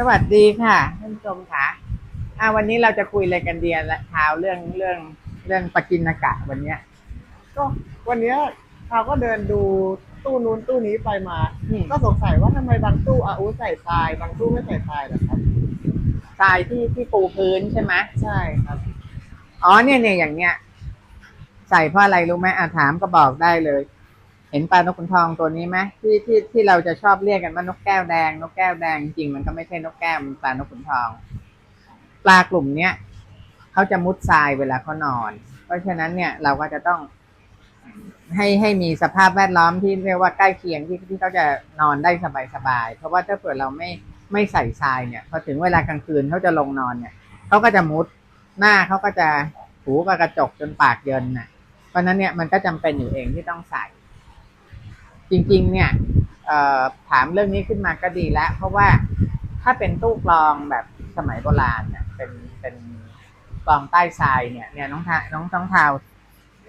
สวัสดีค่ะท่านผู้ชมค่ะอ่าวันนี้เราจะคุยอะไรกันเดียละเช้าเรื่องเรื่องเรื่องปากินากะวันเนี้ย ก็วันเนี้ยเราก็เดินดูตู้นู้นตู้นี้ไปมา อืม ก็สงสัยว่าทำไมบางตู้อาอูใส่ทราย บางตู้ไม่ใส่ทรายนะครับ ทรายที่ที่ปูพื้นใช่ไหมใช่ครับอ๋อเนี่ยเนี่ยอย่างเนี้ย ใส่เพราะอะไรรู้ไหมอ่าถามก็บอกได้เลย เห็นปลานกขุนทองตัวนี้ไหมที่ที่ที่เราจะชอบเรียกกันว่านกแก้วแดง นกแก้วแดงจริงมันก็ไม่ใช่นกแก้วมันปลานกขุนทอง ปลากลุ่มเนี้ยเขาจะมุดทรายเวลาเขานอน เพราะฉะนั้นเนี่ยเราก็จะต้องให้ให้มีสภาพแวดล้อมที่เรียกว่าใกล้เคียงที่ที่เขาจะนอนได้สบายๆเพราะว่าถ้าเกิดเราไม่ไม่ใส่ทรายเนี่ยพอถึงเวลากลางคืนเขาจะลงนอนเนี่ยเขาก็จะมุดหน้าเขาก็จะหูกับกระจกจนปากเยินน่ะ เพราะฉะนั้นเนี่ยมันก็จำเป็นอยู่เองที่ต้องใส่ จริงๆ เนี่ยถามเรื่องนี้ขึ้นมาก็ดีแล้ว เพราะว่าถ้าเป็นตู้กรองแบบสมัยโบราณเนี่ยเป็นเป็นกรองใต้ทรายเนี่ยเนี่ยน้องทาน้องต้องทาว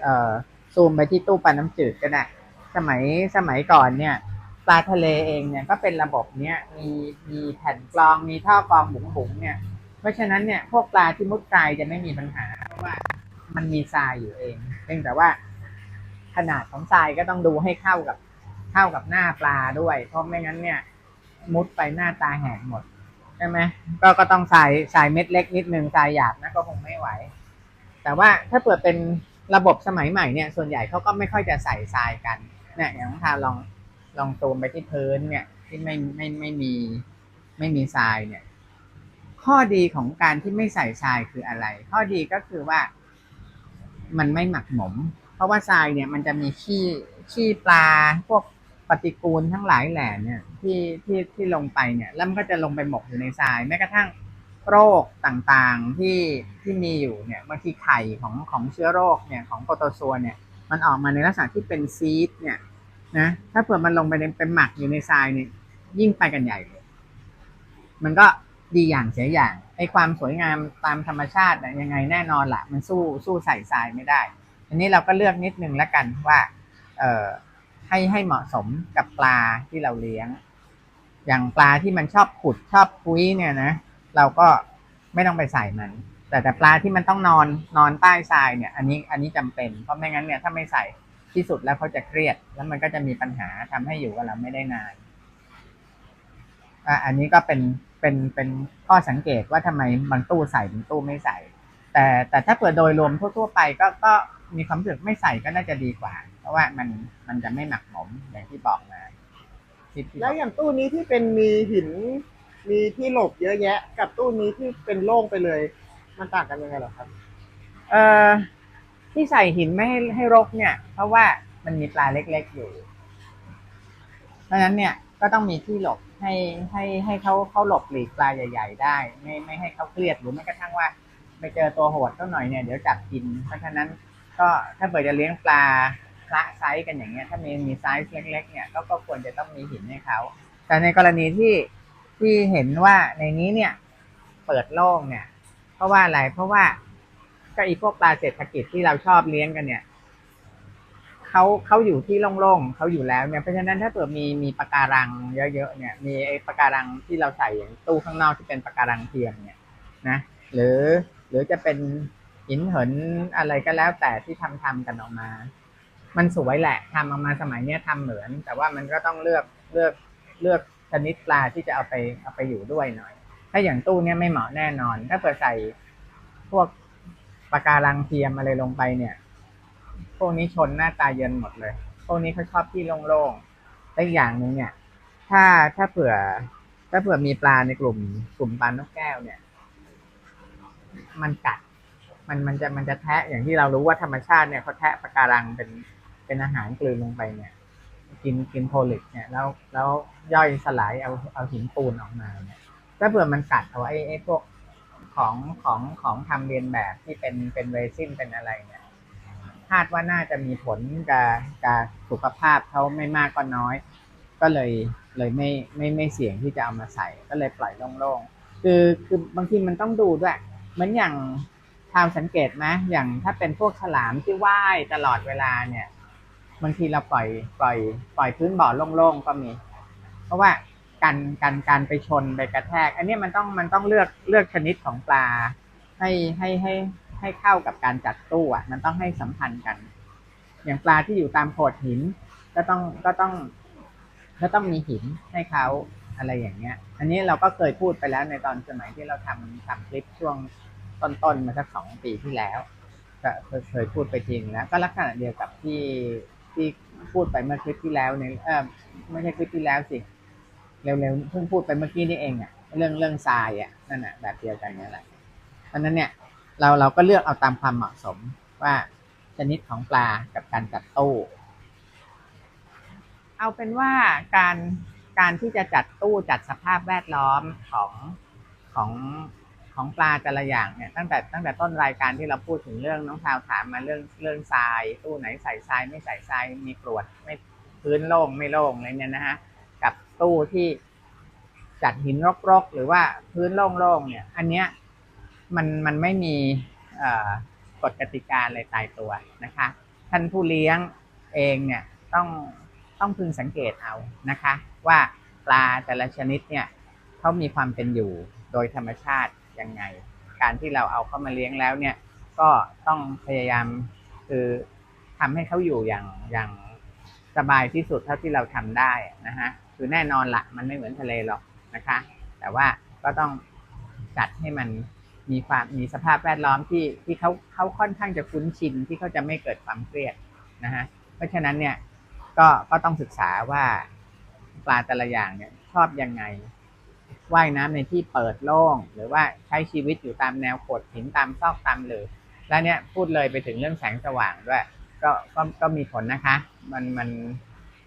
เออซูมไปที่ตู้ปลาน้ำจืดก็ได้สมัยสมัยก่อนเนี่ยปลาทะเลเองเนี่ยก็เป็นระบบเนี้ยมีมีแผ่นกรองมีท่อกรองบุ๋งๆเนี่ย เพราะฉะนั้นเนี่ยพวกปลาที่มุดทรายจะไม่มีปัญหาเพราะว่ามันมีทรายอยู่เองเพียงแต่ว่าขนาดของทรายก็ต้องดูให้เข้ากับ เข้ากับหน้าปลาด้วย เพราะไม่งั้นเนี่ย มุดไปหน้าตาแหกหมดใช่ไหมก็ก็ต้องใส่ใส่เม็ดเล็กนิดนึงทรายหยาบนะก็คงไม่ไหว แต่ว่าถ้าเปิดเป็นระบบสมัยใหม่เนี่ยส่วนใหญ่เขาก็ไม่ค่อยจะใส่ทรายกันเนี่ยอย่างทาลองลองซูมไปที่พื้นเนี่ยที่ไม่ไม่ไม่มีไม่มีทรายเนี่ย ข้อดีของการที่ไม่ใส่ทรายคืออะไร ข้อดีก็คือว่า มันไม่หมักหมม เพราะว่าทรายเนี่ยมันจะมีขี้ขี้ปลาพวก ปฏิกูลทั้งหลายแหล่เนี่ยที่ที่ที่ลงไปเนี่ยแล้วมันก็จะลงไปหมกอยู่ในทรายแม้กระทั่งโรคต่างๆที่ที่มีอยู่เนี่ยบางทีไข่ของของเชื้อโรคเนี่ยของโปรโตซัวเนี่ยมันออกมาในลักษณะที่เป็นซีดเนี่ยนะถ้าเผื่อมันลงไปในเป็นหมักอยู่ในทรายเนี่ยยิ่งไปกันใหญ่เลยมันก็ดีอย่างเสียอย่างไอความสวยงามตามธรรมชาติน่ะยังไงแน่นอนละมันสู้สู้ใส่ทรายไม่ได้ อันนี้เราก็เลือกนิดนึงแล้วกันว่า เออ ให้ให้เหมาะสมกับปลาที่เราเลี้ยง อย่างปลาที่มันชอบขุดชอบพุ้ยเนี่ยนะ เราก็ไม่ต้องไปใส่มัน แต่แต่ปลาที่มันต้องนอนนอนใต้ทรายเนี่ย อันนี้อันนี้จำเป็นเพราะไม่งั้นเนี่ยถ้าไม่ใส่ที่สุดแล้วเขาจะเครียด แล้วมันก็จะมีปัญหาทำให้อยู่กับเราไม่ได้นานอะอันนี้ก็เป็นเป็นเป็นข้อสังเกตว่าทำไมบางตู้ใส่บางตู้ไม่ใส่ แต่แต่ถ้าเปิดโดยรวมทั่วๆไปก็ก็มีความรู้สึกไม่ใส่ก็น่าจะดีกว่า ราะว่ามันมันจะไม่หมักหมมอย่างที่บอกมาที่ที่บแล้วอกอย่างตู้นี้ที่เป็นมีหิน มีที่หลบเยอะแยะ กับตู้นี้ที่เป็นโล่งไปเลย มันต่างกันยังไงเหรอครับ เอ่อที่ใส่หินไม่ให้ให้รกเนี่ย เพราะว่ามันมีปลาเล็ก ๆอยู่ เพราะฉะนั้นเนี่ยก็ต้องมีที่หลบให้ให้ให้เขาเขาหลบหลีกปลาใหญ่ ๆ ได้ ไม่ไม่ให้เขาเครียดหรือแม้กระทั่งว่าไปเจอตัวโหดสักหน่อยเนี่ยเดี๋ยวจับกิน เพราะฉะนั้นก็ถ้าเปิดจะเลี้ยงปลา พระไซส์กันอย่างเงี้ยถ้ามีมีไซส์เล็กๆเนี่ยก็ก็ควรจะต้องมีหินให้เขาแต่ในกรณีที่ที่เห็นว่าในนี้เนี่ยเปิดโล่งเนี่ย เพราะว่าอะไรเพราะว่าก็อีพวกปลาเศรษฐกิจที่เราชอบเลี้ยงกันเนี่ยเขาเขาอยู่ที่โล่งๆเขาอยู่แล้วเนี่ยเพราะฉะนั้นถ้าเกิดมีมีปะการังเยอะๆเนี่ย มีไอ้ปะการังที่เราใส่อย่างตู้ข้างนอกที่เป็นปะการังเทียมเนี่ยนะหรือหรือจะเป็นหินเหินอะไรก็แล้วแต่ที่ทำทำกันออกมา มันสวยแหละทำออกมาสมัยเนี้ยทำเหมือน แต่ว่ามันก็ต้องเลือกเลือกเลือกชนิดปลาที่จะเอาไปเอาไปอยู่ด้วยหน่อย ถ้าอย่างตู้เนี้ยไม่เหมาะแน่นอน ถ้าเปิดใส่พวกปะการังเทียมอะไรลงไปเนี่ย พวกนี้ชนหน้าตาเยินหมดเลย พวกนี้เขาชอบที่โล่งๆและอีกอย่างหนึ่งเนี่ย ถ้าถ้าเผื่อ ถ้าเผื่อมีปลาในกลุ่ม กลุ่มปลานกแก้วเนี่ย มันกัด มันมันจะมันจะแทะอย่างที่เรารู้ว่าธรรมชาติเนี่ยเขาแทะปะการังเป็น เป็นอาหารกลืนลงไปเนี่ย กินกินโพลิกเนี่ยแล้วแล้วย่อยสลายเอาเอาหินปูนออกมาเนี่ยถ้าเผื่อมันกัดเอาไอ้ไอ้พวกของของของทำเรียนแบบที่เป็นเป็นเรซินเป็นอะไรเนี่ยคาดว่าน่าจะมีผลกับกับสุขภาพเขาไม่มากก็น้อย ก็เลยเลยไม่ไม่ไม่เสี่ยงที่จะเอามาใส่ ก็เลยปล่อยโล่งๆคือคือบางทีมันต้องดูด้วยเหมือนอย่างทางสังเกตไหมอย่างถ้าเป็นพวกฉลามที่ว่ายตลอดเวลาเนี่ย บางทีเราปล่อยปล่อยปล่อยพื้นบ่อโล่งๆก็มี เพราะว่าการการการไปชนไปกระแทก อันนี้มันต้องมันต้องเลือกเลือกชนิดของปลา ให้ให้ให้ให้เข้ากับการจัดตู้อะ มันต้องให้สัมพันธ์กัน อย่างปลาที่อยู่ตามโขดหิน ก็ต้องก็ต้องก็ต้องมีหินให้เขาอะไรอย่างเงี้ย อันนี้เราก็เคยพูดไปแล้วในตอนสมัยที่เราทำทำคลิปช่วงต้นๆมาสักสองปีที่แล้ว ก็เคยพูดไปจริงแล้วก็ลักษณะเดียวกับที่ ที่พูดไปเมื่อคลิปที่แล้วในเออไม่ใช่คลิปที่แล้วสิเร็วๆเพิ่งพูดไปเมื่อกี้นี่เองอะเรื่องเรื่องทรายอะนั่นแหะแบบเดียวกันนี่แหละเพราะฉะนั้นเนี่ยเราเราก็เลือกเอาตามความเหมาะสมว่าชนิดของปลากับการจัดตู้ เอาเป็นว่าการการที่จะจัดตู้จัดสภาพแวดล้อมของของ ของปลาแต่ละอย่างเนี่ยตั้งแต่ตั้งแต่ต้นรายการที่เราพูดถึงเรื่องน้องทาวถามมาเรื่องเรื่องทรายตู้ไหนใส่ทรายไม่ใส่ทรายมีกรวดไม่พื้นโล่งไม่โล่งอะไรเนี่ยนะฮะกับตู้ที่จัดหินรกๆ หรือว่าพื้นโล่งๆเนี่ย อันเนี้ยมันมันไม่มีกฎกติกาอะไรตายตัวนะคะ ท่านผู้เลี้ยงเองเนี่ยต้องต้องพึงสังเกตเอานะคะ ว่าปลาแต่ละชนิดเนี่ยเขามีความเป็นอยู่โดยธรรมชาติ ยังไง การที่เราเอาเข้ามาเลี้ยงแล้วเนี่ย ก็ต้องพยายามคือทำให้เขาอยู่อย่างอย่างสบายที่สุดเท่าที่เราทำได้นะฮะคือแน่นอนละมันไม่เหมือนทะเลหรอกนะคะ แต่ว่าก็ต้องจัดให้มันมีความมีสภาพแวดล้อมที่ที่เขาเขาค่อนข้างจะคุ้นชินที่เขาจะไม่เกิดความเครียดนะฮะเพราะฉะนั้นเนี่ยก็ก็ต้องศึกษาว่าปลาแต่ละอย่างเนี่ยชอบยังไง ว่ายน้ำในที่เปิดโล่ง หรือว่าใช้ชีวิตอยู่ตามแนวโขดหินตามซอกตามหลือและเนี่ยพูดเลยไปถึงเรื่องแสงสว่างด้วย ก็ก็ก็มีผลนะคะ มันมัน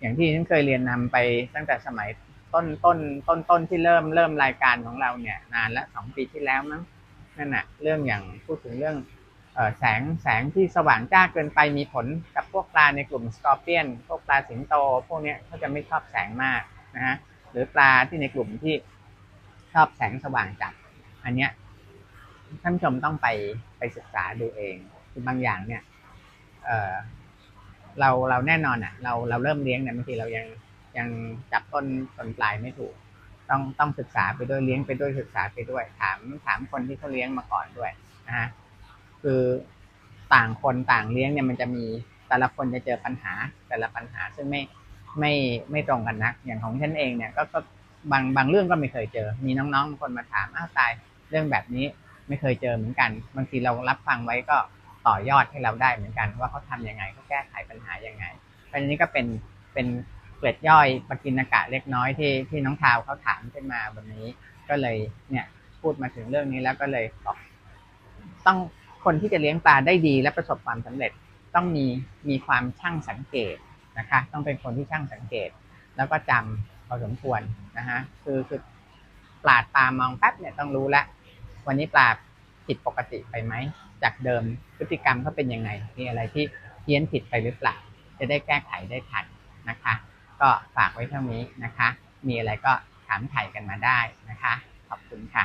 อย่างที่ฉันเคยเรียนนำไปตั้งแต่สมัยต้นต้นต้นต้นที่เริ่มเริ่มรายการของเราเนี่ย นานละสองปีที่แล้วมั้งนั่นน่ะเรื่องอย่างพูดถึงเรื่องเออแสงแสงที่สว่างจ้าเกินไปมีผลกับพวกปลาในกลุ่มสกอร์เปียน พวกปลาสิงโต พวกเนี้ยเขาจะไม่ชอบแสงมากนะฮะหรือปลาที่ในกลุ่มที่ ชอบแสงสว่างจัดอันเนี้ยท่านผู้ชมต้องไปไปศึกษาดูเองคือบางอย่างเนี่ย เออเราเราแน่นอนอะ เราเราเริ่มเลี้ยงเนี่ยบางทีเรายังยังจับต้นต้นปลายไม่ถูก ต้องต้องศึกษาไปด้วยเลี้ยงไปด้วยศึกษาไปด้วย ถามถามคนที่เขาเลี้ยงมาก่อนด้วยนะฮะคือต่างคนต่างเลี้ยงเนี่ยมันจะมีแต่ละคนจะเจอปัญหาแต่ละปัญหาซึ่งไม่ไม่ไม่ตรงกันนักอย่างของฉันเองเนี่ยก็ก็ บางบางเรื่องก็ไม่เคยเจอ มีน้องๆบางคนมาถามอ้าวตายเรื่องแบบนี้ไม่เคยเจอเหมือนกัน บางทีเรารับฟังไว้ก็ต่อยอดให้เราได้เหมือนกัน ว่าเขาทำยังไงเขาแก้ไขปัญหายังไงเพราะฉะนี้ก็เป็นเป็นเกล็ดย่อยปกินากะเล็กน้อยที่ที่น้องทาวเขาถามขึ้นมาวันนี้ ก็เลยเนี่ยพูดมาถึงเรื่องนี้แล้วก็เลยบอกต้องคนที่จะเลี้ยงปลาได้ดีและประสบความสำเร็จต้องมีมีความช่างสังเกตนะคะ ต้องเป็นคนที่ช่างสังเกต แล้วก็จำพ อสมควรนะฮะคือคือปลาดตามองแป๊บเนี่ยต้องรู้แล้ววันนี้ปลาผิดปกติไปไหมจากเดิมพฤติกรรมเขาเป็นยังไงมีอะไรที่เพี้ยนผิดไปหรือเปล่าจะได้แก้ไขได้ทันนะคะ ก็ฝากไว้เท่านี้นะคะ มีอะไรก็ถามไถ่กันมาได้นะคะ ขอบคุณค่ะ